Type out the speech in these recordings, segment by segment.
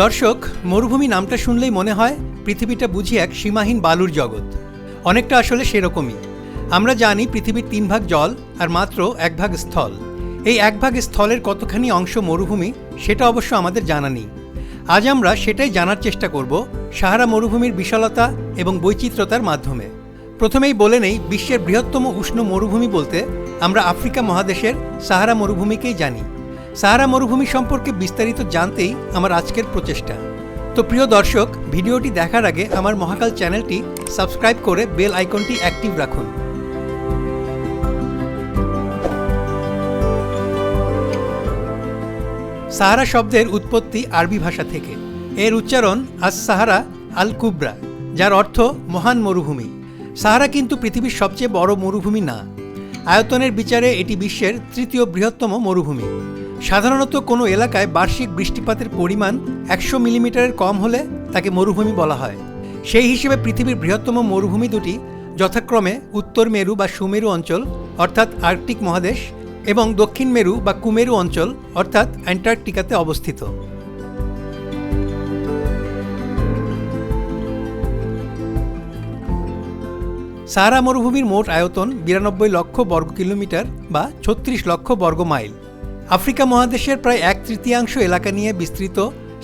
দর্শক, মরুভূমি নামটা শুনলেই মনে হয় পৃথিবীটা বুঝি এক সীমাহীন বালুর জগৎ। অনেকটা আসলে সেরকমই। আমরা জানি পৃথিবীর তিন ভাগ জল আর মাত্র এক ভাগ স্থল। এই এক ভাগ স্থলের কতখানি অংশ মরুভূমি, সেটা অবশ্য আমাদের জানা নেই। আজ আমরা সেটাই জানার চেষ্টা করব সাহারা মরুভূমির বিশালতা এবং বৈচিত্র্যতার মাধ্যমে। প্রথমেই বলে নেই বিশ্বের বৃহত্তম উষ্ণ মরুভূমি বলতে আমরা আফ্রিকা মহাদেশের সাহারা মরুভূমিকেই জানি। সাহারা মরুভূমি সম্পর্কে বিস্তারিত জানতেই আমার আজকের প্রচেষ্টা। তো প্রিয় দর্শক, ভিডিওটি দেখার আগে আমার মহাকাল চ্যানেলটি সাবস্ক্রাইব করে বেল আইকনটি অ্যাক্টিভ রাখুন। সাহারা শব্দের উৎপত্তি আরবি ভাষা থেকে। এর উচ্চারণ আজ সাহারা আল কুবরা যার অর্থ মহান মরুভূমি। সাহারা কিন্তু পৃথিবীর সবচেয়ে বড় মরুভূমি না। আয়তনের বিচারে এটি বিশ্বের তৃতীয় বৃহত্তম মরুভূমি। সাধারণত কোনো এলাকায় বার্ষিক বৃষ্টিপাতের পরিমাণ একশো মিলিমিটারের কম হলে তাকে মরুভূমি বলা হয়। সেই হিসেবে পৃথিবীর বৃহত্তম মরুভূমি দুটি যথাক্রমে উত্তর মেরু বা সুমেরু অঞ্চল, অর্থাৎ আর্কটিক মহাদেশ, এবং দক্ষিণ মেরু বা কুমেরু অঞ্চল, অর্থাৎ অ্যান্টার্কটিকাতে অবস্থিত। সাহারা মরুভূমির মোট আয়তন বিরানব্বই লক্ষ বর্গ কিলোমিটার বা ছত্রিশ লক্ষ বর্গ মাইল আফ্রিকা মহাদেশের প্রায় এক তৃতীয়াংশ এলাকা নিয়ে বিস্তৃত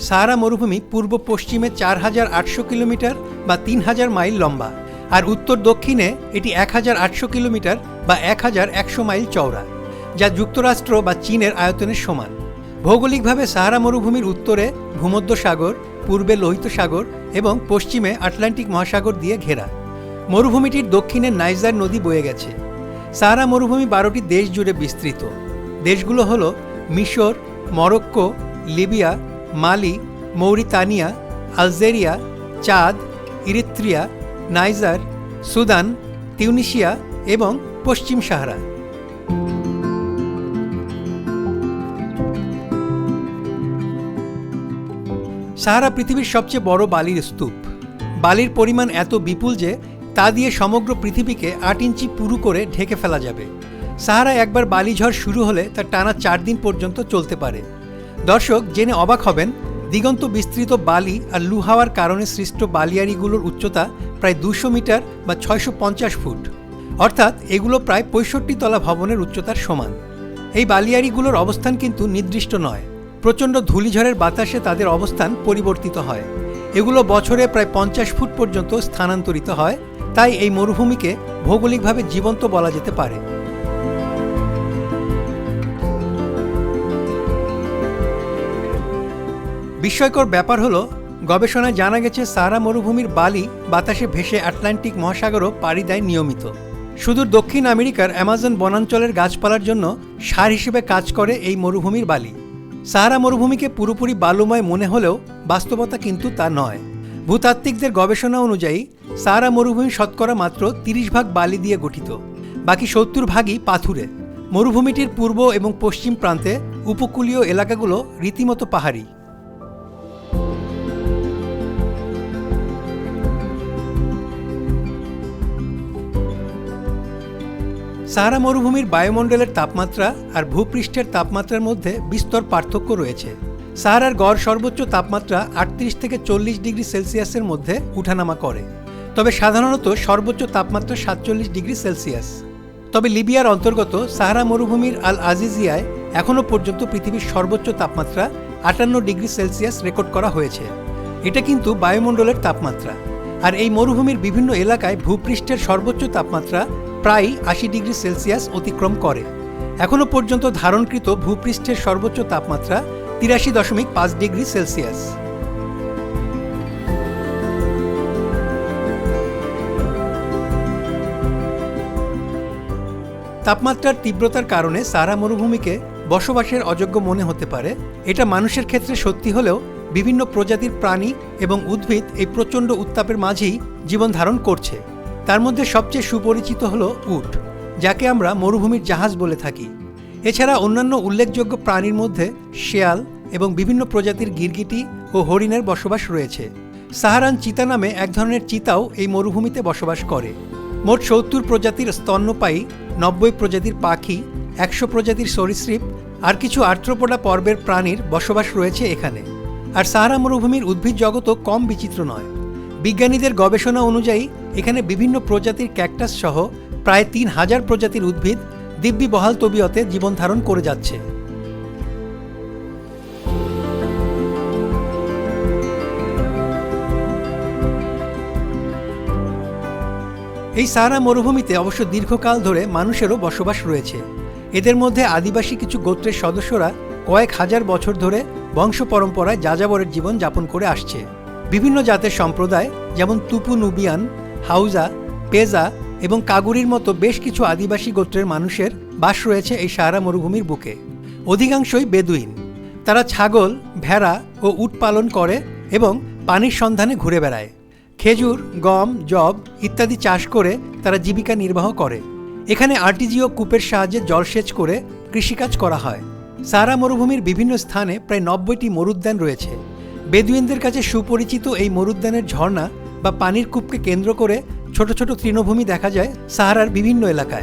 সাহারা মরুভূমি পূর্ব পশ্চিমে চার হাজার আটশো কিলোমিটার বা তিন হাজার মাইল লম্বা, আর উত্তর দক্ষিণে এটি এক হাজার আটশো কিলোমিটার বা এক হাজার একশো মাইল চওড়া, যা যুক্তরাষ্ট্র বা চীনের আয়তনের সমান। ভৌগোলিকভাবে সাহারা মরুভূমির উত্তরে ভূমধ্য সাগর, পূর্বে লোহিত সাগর এবং পশ্চিমে আটলান্টিক মহাসাগর দিয়ে ঘেরা। মরুভূমিটির দক্ষিণে নাইজার নদী বয়ে গেছে। সাহারা মরুভূমি বারোটি দেশ জুড়ে বিস্তৃত। দেশগুলো হল মিশর, Morocco, Libya, Mali, Mauritania, Algeria, Chad, Eritrea, Niger, Sudan, Tunisia এবং পশ্চিম সাহারা। সাহারা পৃথিবীর সবচেয়ে বড় বালির স্তূপ। বালির পরিমাণ এত বিপুল যে তা দিয়ে সমগ্র পৃথিবীকে আট ইঞ্চি পুরু করে ঢেকে ফেলা যাবে। সাহারা একবার বালিঝড় শুরু হলে তা টানা চার দিন পর্যন্ত চলতে পারে। দর্শক, জেনে অবাক হবেন, দিগন্ত বিস্তৃত বালি আর লু হাওয়ার কারণে সৃষ্ট বালিয়াড়িগুলোর উচ্চতা প্রায় দুশো মিটার বা ছয়শো পঞ্চাশ ফুট। অর্থাৎ এগুলো প্রায় পঁয়ষট্টি তলা ভবনের উচ্চতার সমান। এই বালিয়ারিগুলোর অবস্থান কিন্তু নির্দিষ্ট নয়। প্রচণ্ড ধূলিঝড়ের বাতাসে তাদের অবস্থান পরিবর্তিত হয়। এগুলো বছরে প্রায় পঞ্চাশ ফুট পর্যন্ত স্থানান্তরিত হয়। তাই এই মরুভূমিকে ভৌগোলিকভাবে জীবন্ত বলা যেতে পারে। বিস্ময়কর ব্যাপার হলো, গবেষণায় জানা গেছে সারা মরুভূমির বালি বাতাসে ভেসে আটলান্টিক মহাসাগরও পাড়ি দেয় নিয়মিত। সুদূর দক্ষিণ আমেরিকার অ্যামাজন বনাঞ্চলের গাছপালার জন্য সার হিসেবে কাজ করে এই মরুভূমির বালি। সাহারা মরুভূমিকে পুরোপুরি বালুময় মনে হলেও বাস্তবতা কিন্তু তা নয়। ভূতাত্ত্বিকদের গবেষণা অনুযায়ী সাহারা মরুভূমি শতকরা মাত্র তিরিশ ভাগ বালি দিয়ে গঠিত, বাকি সত্তর ভাগই পাথুরে। মরুভূমিটির পূর্ব এবং পশ্চিম প্রান্তে উপকূলীয় এলাকাগুলো রীতিমতো পাহাড়ি। সাহারা মরুভূমির বায়ুমণ্ডলের তাপমাত্রা আর ভূপৃষ্ঠের তাপমাত্রার মধ্যে বিস্তর পার্থক্য রয়েছে। সাহারার গড় সর্বোচ্চ তাপমাত্রা আটত্রিশ থেকে চল্লিশ ডিগ্রি সেলসিয়াসের মধ্যে উঠানামা করে। তবে সাধারণত সর্বোচ্চ তাপমাত্রা সাতচল্লিশ ডিগ্রি সেলসিয়াস। তবে লিবিয়ার অন্তর্গত সাহারা মরুভূমির আল আজিজিয়ায় এখনও পর্যন্ত পৃথিবীর সর্বোচ্চ তাপমাত্রা আটান্ন ডিগ্রি সেলসিয়াস রেকর্ড করা হয়েছে। এটা কিন্তু বায়ুমণ্ডলের তাপমাত্রা। আর এই মরুভূমির বিভিন্ন এলাকায় ভূপৃষ্ঠের সর্বোচ্চ তাপমাত্রা প্রায় আশি ডিগ্রি সেলসিয়াস অতিক্রম করে। এখনও পর্যন্ত ধারণকৃত ভূপৃষ্ঠের সর্বোচ্চ তাপমাত্রা তিরাশি দশমিক পাঁচ ডিগ্রি সেলসিয়াস। তাপমাত্রার তীব্রতার কারণে সারা মরুভূমিকে বসবাসের অযোগ্য মনে হতে পারে। এটা মানুষের ক্ষেত্রে সত্যি হলেও বিভিন্ন প্রজাতির প্রাণী এবং উদ্ভিদ এই প্রচণ্ড উত্তাপের মাঝেই জীবন ধারণ করছে। তার মধ্যে সবচেয়ে সুপরিচিত হল উট, যাকে আমরা মরুভূমির জাহাজ বলে থাকি। এছাড়া অন্যান্য উল্লেখযোগ্য প্রাণীর মধ্যে শেয়াল এবং বিভিন্ন প্রজাতির গিরগিটি ও হরিণের বসবাস রয়েছে। সাহারান চিতা নামে এক ধরনের চিতাও এই মরুভূমিতে বসবাস করে। মোট সত্তর প্রজাতির স্তন্যপায়ী, নব্বই প্রজাতির পাখি, একশো প্রজাতির সরীসৃপ আর কিছু আর্থ্রোপোডা পর্বের প্রাণীর বসবাস রয়েছে এখানে। আর সাহারা মরুভূমির উদ্ভিদ জগতও কম বিচিত্র নয়। বিজ্ঞানীদের গবেষণা অনুযায়ী এখানে বিভিন্ন প্রজাতির ক্যাকটাস সহ প্রায় তিন হাজার প্রজাতির উদ্ভিদ দিব্যি বহাল তবিয়তে জীবন ধারণ করে যাচ্ছে। এই সাহারা মরুভূমিতে অবশ্য দীর্ঘকাল ধরে মানুষেরও বসবাস রয়েছে। এদের মধ্যে আদিবাসী কিছু গোত্রের সদস্যরা কয়েক হাজার বছর ধরে বংশ পরম্পরায় যাযাবরের জীবন যাপন করে আসছে। বিভিন্ন জাতের সম্প্রদায়, যেমন তুপু নুবিয়ান হাউজা, পেজা এবং কাগুরির মতো বেশ কিছু আদিবাসী গোত্রের মানুষের বাস রয়েছে এই সাহারা মরুভূমির বুকে। অধিকাংশই বেদুইন। তারা ছাগল, ভেড়া ও উট পালন করে এবং পানির সন্ধানে ঘুরে বেড়ায়। খেজুর, গম জব ইত্যাদি চাষ করে তারা জীবিকা নির্বাহ করে। এখানে আরটিজিও কূপের সাহায্যে জলসেচ করে কৃষিকাজ করা হয়। সারা মরুভূমির বিভিন্ন স্থানে প্রায় নব্বইটি মরুদ্যান রয়েছে। বেদুইনদের কাছে সুপরিচিত এই মরুদ্যানের ঝর্ণা বা পানির কূপকে কেন্দ্র করে ছোট ছোট তৃণভূমি দেখা যায় সাহারার বিভিন্ন এলাকায়।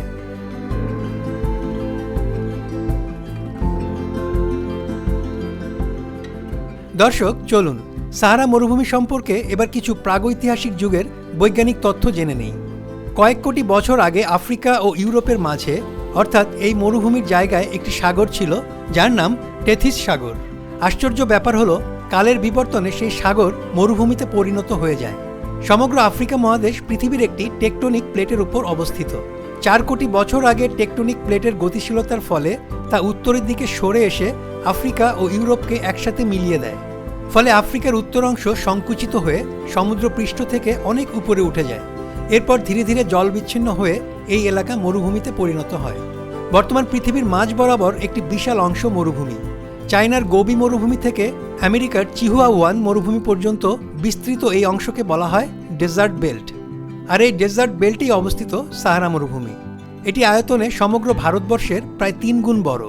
দর্শক, চলুন। সাহারা মরুভূমি সম্পর্কে এবার কিছু প্রাগৈতিহাসিক যুগের বৈজ্ঞানিক তথ্য জেনে নেই। কয়েক কোটি বছর আগে আফ্রিকা ও ইউরোপের মাঝে, অর্থাৎ এই মরুভূমির জায়গায় একটি সাগর ছিল, যার নাম টেথিস সাগর। আশ্চর্য ব্যাপার হলো, কালের বিবর্তনে সেই সাগর মরুভূমিতে পরিণত হয়ে যায়। সমগ্র আফ্রিকা মহাদেশ পৃথিবীর একটি টেকটনিক প্লেটের উপর অবস্থিত। চার কোটি বছর আগে টেকটনিক প্লেটের গতিশীলতার ফলে তা উত্তরের দিকে সরে এসে আফ্রিকা ও ইউরোপকে একসাথে মিলিয়ে দেয়। ফলে আফ্রিকার উত্তর অংশ সংকুচিত হয়ে সমুদ্রপৃষ্ঠ থেকে অনেক উপরে উঠে যায়। এরপর ধীরে ধীরে জল বিচ্ছিন্ন হয়ে এই এলাকা মরুভূমিতে পরিণত হয়। বর্তমান পৃথিবীর মাঝ বরাবর একটি বিশাল অংশ মরুভূমি। চায়নার গোবি মরুভূমি থেকে আমেরিকার চিহুয়া ওয়ান মরুভূমি পর্যন্ত বিস্তৃত এই অংশকে বলা হয় ডেজার্ট বেল্ট। আর এই ডেজার্ট বেল্টেই অবস্থিত সাহারা মরুভূমি। এটি আয়তনে সমগ্র ভারতবর্ষের প্রায় তিন গুণ বড়।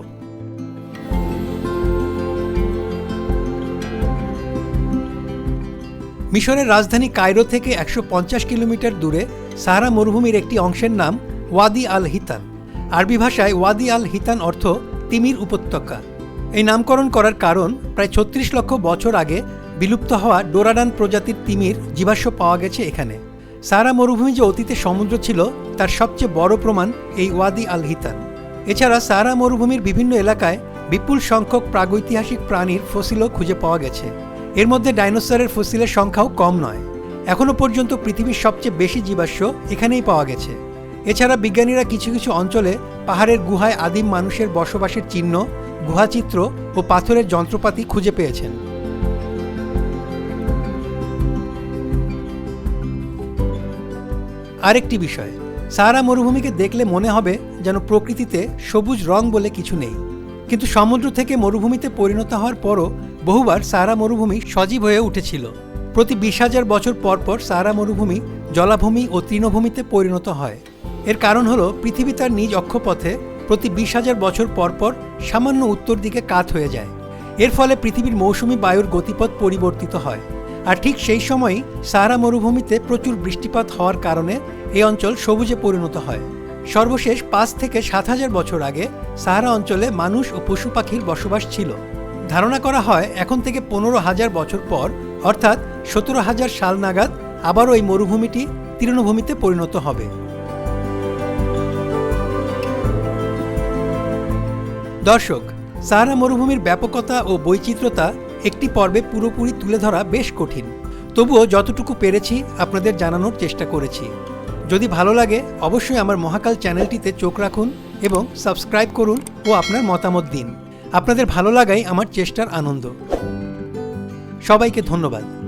মিশরের রাজধানী কায়রো থেকে একশো পঞ্চাশ কিলোমিটার দূরে সাহারা মরুভূমির একটি অংশের নাম ওয়াদি আল হিতান। আরবি ভাষায় ওয়াদি আল হিতান অর্থ তিমির উপত্যকা। এই নামকরণ করার কারণ প্রায় ছত্রিশ লক্ষ বছর আগে বিলুপ্ত হওয়া ডোরাডান প্রজাতির তিমির জীবাশ্ম পাওয়া গেছে এখানে। সারা মরুভূমি যে অতীতে সমুদ্র ছিল, তার সবচেয়ে বড় প্রমাণ এই ওয়াদি আল হিতান এছাড়া সারা মরুভূমির বিভিন্ন এলাকায় বিপুল সংখ্যক প্রাগৈতিহাসিক প্রাণীর ফসিলও খুঁজে পাওয়া গেছে। এর মধ্যে ডাইনোসরের ফসিলের সংখ্যাও কম নয়। এখনও পর্যন্ত পৃথিবীর সবচেয়ে বেশি জীবাশ্ম এখানেই পাওয়া গেছে। এছাড়া বিজ্ঞানীরা কিছু কিছু অঞ্চলে পাহাড়ের গুহায় আদিম মানুষের বসবাসের চিহ্ন, গুহাচিত্র ও পাথরের যন্ত্রপাতি খুঁজে পেয়েছেন। আরেকটি বিষয়। সারা মরুভূমিকে দেখলে মনে হবে যেন প্রকৃতিতে সবুজ রং বলে কিছু নেই। কিন্তু সমুদ্র থেকে মরুভূমিতে পরিণত হওয়ার পরও বহুবার সারা মরুভূমি সজীব হয়ে উঠেছিল। প্রতি বিশ হাজার বছর পর পর সাহারা মরুভূমি জলাভূমি ও তৃণভূমিতে পরিণত হয়। এর কারণ হলো পৃথিবী তার নিজ অক্ষপথে প্রতি বিশ হাজার বছর পর পর সামান্য উত্তর দিকে কাত হয়ে যায়। এর ফলে পৃথিবীর মৌসুমি বায়ুর গতিপথ পরিবর্তিত হয়। আর ঠিক সেই সময়ই সাহারা মরুভূমিতে প্রচুর বৃষ্টিপাত হওয়ার কারণে এই অঞ্চল সবুজে পরিণত হয়। সর্বশেষ পাঁচ থেকে সাত হাজার বছর আগে সাহারা অঞ্চলে মানুষ ও পশু পাখির বসবাস ছিল। ধারণা করা হয় এখন থেকে পনেরো হাজার বছর পর, অর্থাৎ সতেরো হাজার সাল নাগাদ আবারও এই মরুভূমিটি তৃণভূমিতে পরিণত হবে। দর্শক, সাহারা মরুভূমির ব্যাপকতা ও বৈচিত্র্যতা একটি পর্বে পুরোপুরি তুলে ধরা বেশ কঠিন। তবুও যতটুকু পেরেছি, আপনাদের জানানোর চেষ্টা করেছি। যদি ভালো লাগে, অবশ্যই আমার মহাকাল চ্যানেলটিতে চোখ রাখুন এবং সাবস্ক্রাইব করুন ও আপনার মতামত দিন। আপনাদের ভালো লাগাই আমার চেষ্টার আনন্দ। সবাইকে ধন্যবাদ।